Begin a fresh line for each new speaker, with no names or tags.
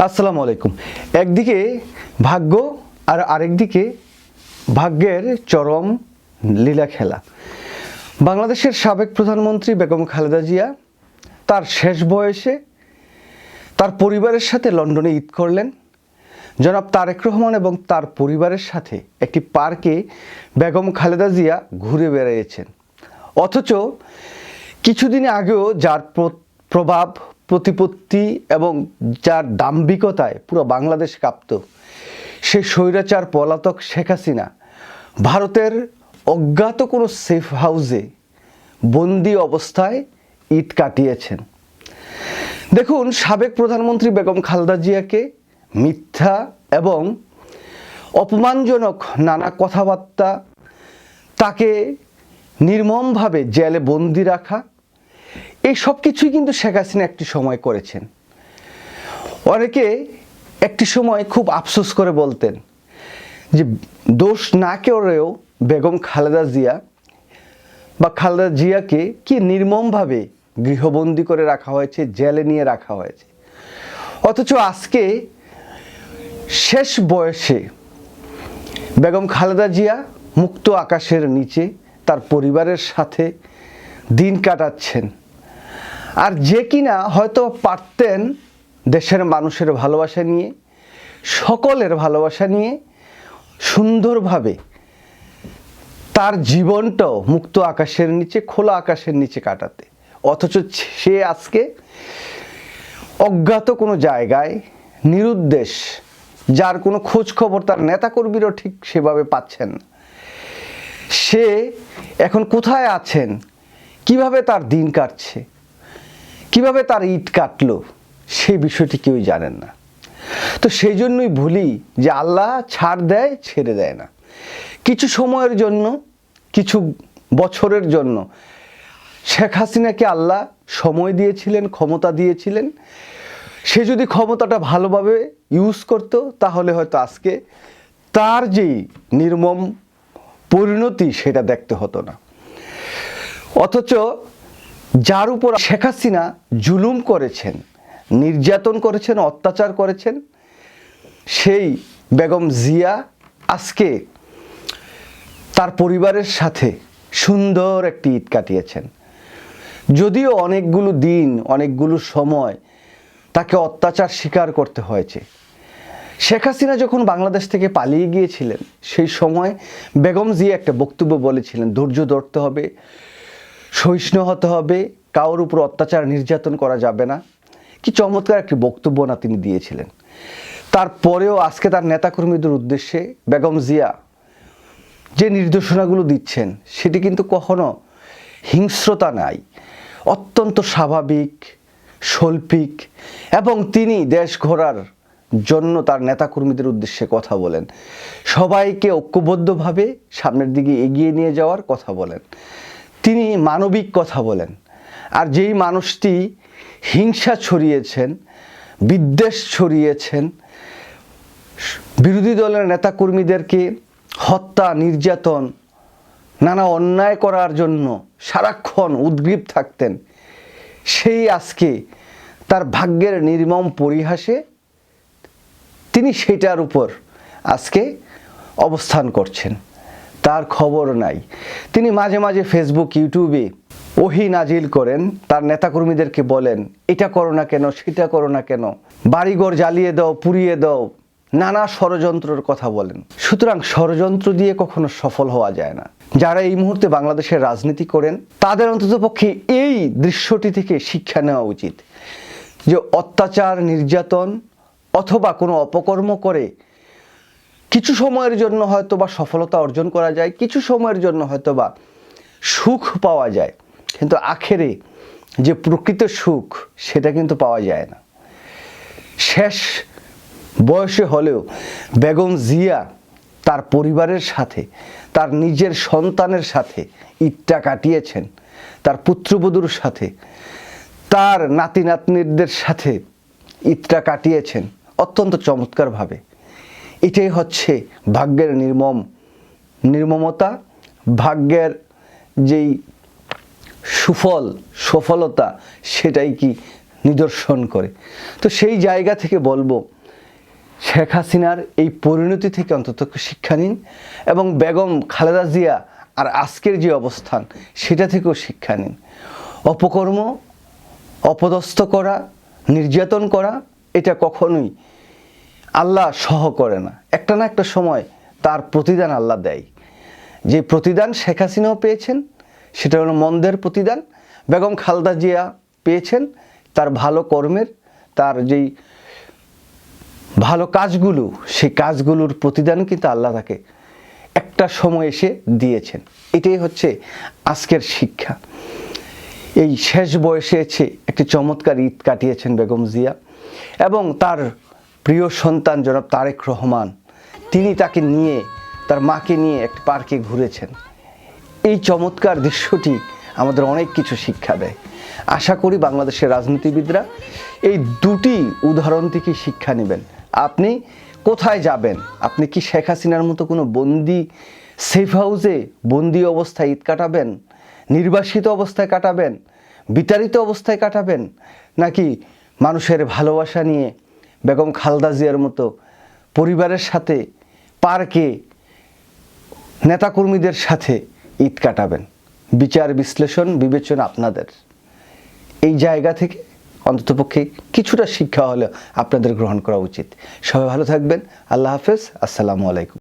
আসসালামু আলাইকুম। একদিকে ভাগ্য আর আরেকদিকে ভাগ্যের চরম লীলা খেলা। বাংলাদেশের সাবেক প্রধানমন্ত্রী বেগম খালেদা জিয়া তার শেষ বয়সে তার পরিবারের সাথে লন্ডনে ঈদ করলেন। জনাব তারেক রহমান এবং তার পরিবারের সাথে একটি পার্কে বেগম খালেদা জিয়া ঘুরে বেড়িয়েছেন অথচ কিছুদিন আগেও যার প্র- প্রভাব প্রতিপত্তি এবং যার দাম্ভিকতায় পুরো বাংলাদেশ কাঁপত। সে স্বৈরাচার পলাতক শেখ হাসিনা ভারতের অজ্ঞাত কোনো সেফ হাউসে বন্দি অবস্থায় ঈদ কাটিয়েছেন। দেখুন, সাবেক প্রধানমন্ত্রী বেগম খালদা জিয়াকে মিথ্যা এবং অপমানজনক নানা কথাবার্তা, তাকে নির্মমভাবে জেলে বন্দি রাখা এই সব কিছুই কিন্তু শেখ হাসিনা একটি সময় করেছেন। অনেকে একটি সময় খুব আফসোস করে বলতেন যে দোষ না করেও বেগম খালেদা জিয়া বা খালেদা জিয়াকে কি নির্মমভাবে গৃহবন্দী করে রাখা হয়েছে, জেলে নিয়ে রাখা হয়েছে। অথচ আজকে শেষ বয়সে বেগম খালেদা জিয়া মুক্ত আকাশের নিচে তার পরিবারের সাথে দিন কাটাচ্ছেন। আর যে কিনা হয়তো পারতেন দেশের মানুষের ভালোবাসা নিয়ে, সকলের ভালোবাসা নিয়ে সুন্দরভাবে তার জীবনটাও মুক্ত আকাশের নিচে, খোলা আকাশের নিচে কাটাতে। অথচ সে আজকে অজ্ঞাত কোনো জায়গায়, নিরুদ্দেশ, যার কোনো খোঁজ খবর তার নেতাকর্মীরাও ঠিক সেভাবে পাচ্ছেন সে এখন কোথায় আছেন? কীভাবে তার দিন কাটছে? কীভাবে তার ইট কাটলো, সেই বিষয়টি কেউ জানেন না। তো সেই জন্যই ভুলি যে আল্লাহ ছাড় দেয়, ছেড়ে দেয় না। কিছু সময়ের জন্য, কিছু বছরের জন্য শেখ হাসিনাকে আল্লাহ সময় দিয়েছিলেন, ক্ষমতা দিয়েছিলেন। সে যদি ক্ষমতাটা ভালোভাবে ইউজ করতো, তাহলে হয়তো আজকে তার যেই নির্মম পরিণতি, সেটা দেখতে হতো না। অথচ যার উপর শেখ হাসিনা জুলুম করেছেন, নির্যাতন করেছেন, অত্যাচার করেছেন, সেই বেগম জিয়া আজকে তার পরিবারের সাথে সুন্দর একটি ঈদ কাটিয়েছেন। যদিও অনেকগুলো দিন, অনেকগুলো সময় তাকে অত্যাচার স্বীকার করতে হয়েছে। শেখ হাসিনা যখন বাংলাদেশ থেকে পালিয়ে গিয়েছিলেন, সেই সময় বেগম জিয়া একটা বক্তব্য বলেছিলেন, ধৈর্য ধরতে হবে সহিষ্ণু হতে হবে, কারোর উপর অত্যাচার নির্যাতন করা যাবে না। কি চমৎকার একটি বক্তব্য না তিনি দিয়েছিলেন। তারপরেও আজকে তার নেতাকর্মীদের উদ্দেশ্যে বেগম জিয়া যে নির্দেশনাগুলো দিচ্ছেন, সেটি কিন্তু কখনো হিংস্রতা নাই। অত্যন্ত স্বাভাবিক, শৈল্পিক এবং তিনি দেশ ঘোরার জন্য তার নেতাকর্মীদের উদ্দেশ্যে কথা বলেন। সবাইকে ঐক্যবদ্ধভাবে সামনের দিকে এগিয়ে নিয়ে যাওয়ার কথা বলেন। তিনি মানবিক কথা বলেন। আর যেই মানুষটি হিংসা ছড়িয়েছেন, বিদ্বেষ ছড়িয়েছেন, বিরোধী দলের নেতাকর্মীদেরকে হত্যা, নির্যাতন, নানা অন্যায় করার জন্য সারাক্ষণ উদ্গ্রীব থাকতেন, সেই আজকে তার ভাগ্যের নির্মম পরিহাসে তিনি সেটার উপর আজকে অবস্থান করছেন। তার খবর নাই। তিনি মাঝে মাঝে ফেসবুক ইউটিউবে ওহি নাজিল করেন, তার নেতাকর্মীদেরকে বলেন, এটা করো না কেন, সেটা করো না কেন, বাড়িঘর জ্বালিয়ে দাও, পুড়িয়ে দাও। নানা ষড়যন্ত্রের কথা বলেন। সুতরাং ষড়যন্ত্র দিয়ে কখনো সফল হওয়া যায় না। যারা এই মুহূর্তে বাংলাদেশের রাজনীতি করেন, তাদের অন্ততপক্ষে এই দৃশ্যটি থেকে শিক্ষা নেওয়া উচিত যে অত্যাচার, নির্যাতন অথবা কোনো অপকর্ম করে কিছু সময়ের জন্য হয়তো বা সফলতা অর্জন করা যায়, কিছু সময়ের জন্য হয়তো বা সুখ পাওয়া যায়। কিন্তু আখেরে যে প্রকৃত সুখ, সেটা কিন্তু পাওয়া যায় না। শেষ বয়সে হলেও বেগম জিয়া তার পরিবারের সাথে, তার নিজের সন্তানের সাথে ঈদটা কাটিয়েছেন, তার পুত্রবধূর সাথে, তার নাতি নাতনিদের সাথে ঈদটা কাটিয়েছেন, অত্যন্ত চমৎকারভাবে। এটাই হচ্ছে ভাগ্যের নির্মম, নির্মমতা। ভাগ্যের যেই সুফল, সফলতা, সেটাই কি নিদর্শন করে। তো সেই জায়গা থেকে বলব, শেখ হাসিনার এই পরিণতি থেকে অন্তত শিক্ষা নিন এবং বেগম খালেদা জিয়া আর আজকের যে অবস্থান, সেটা থেকেও শিক্ষা নিন। অপকর্ম, অপদস্থ করা, নির্যাতন করা, এটা কখনোই আল্লাহ সহ করে না। একটা না একটা সময় তার প্রতিদান আল্লাহ দেয়। যে প্রতিদান শেখ হাসিনাও পেয়েছেন, সেটা হলো মন্দের প্রতিদান। বেগম খালদা জিয়া পেয়েছেন, তার ভালো কর্মের, তার যেই ভালো কাজগুলো, সেই কাজগুলোর প্রতিদান কিন্তু আল্লাহ তাকে একটা সময় এসে দিয়েছেন। এটাই হচ্ছে আজকের শিক্ষা। এই শেষ বয়সে এসে একটি চমৎকার ঈদ কাটিয়েছেন বেগম জিয়া এবং তার প্রিয় সন্তান জনাব তারেক রহমান, তিনি তাকে নিয়ে, তার মাকে নিয়ে একটি পার্কে ঘুরেছেন। এই চমৎকার দৃশ্যটি আমাদের অনেক কিছু শিক্ষা দেয়। আশা করি বাংলাদেশের রাজনীতিবিদরা এই দুটি উদাহরণ থেকে শিক্ষা নেবেন। আপনি কোথায় যাবেন? আপনি কি শেখ হাসিনার মতো কোনো বন্দি সেফ হাউসে বন্দি অবস্থায় ঈদ কাটাবেন? নির্বাসিত অবস্থায় কাটাবেন? বিতাড়িত অবস্থায় কাটাবেন? নাকি মানুষের ভালোবাসা নিয়ে বেগম খালদা জিয়ার মতো পরিবারের সাথে পার্কে নেতাকর্মীদের সাথে ঈদ কাটাবেন। বিচার বিশ্লেষণ, বিবেচনা আপনাদের। এই জায়গা থেকে অন্ততপক্ষে কিছুটা শিক্ষা হলে আপনাদের গ্রহণ করা উচিত। সবাই ভালো থাকবেন। আল্লাহ হাফেজ। আসসালামু আলাইকুম।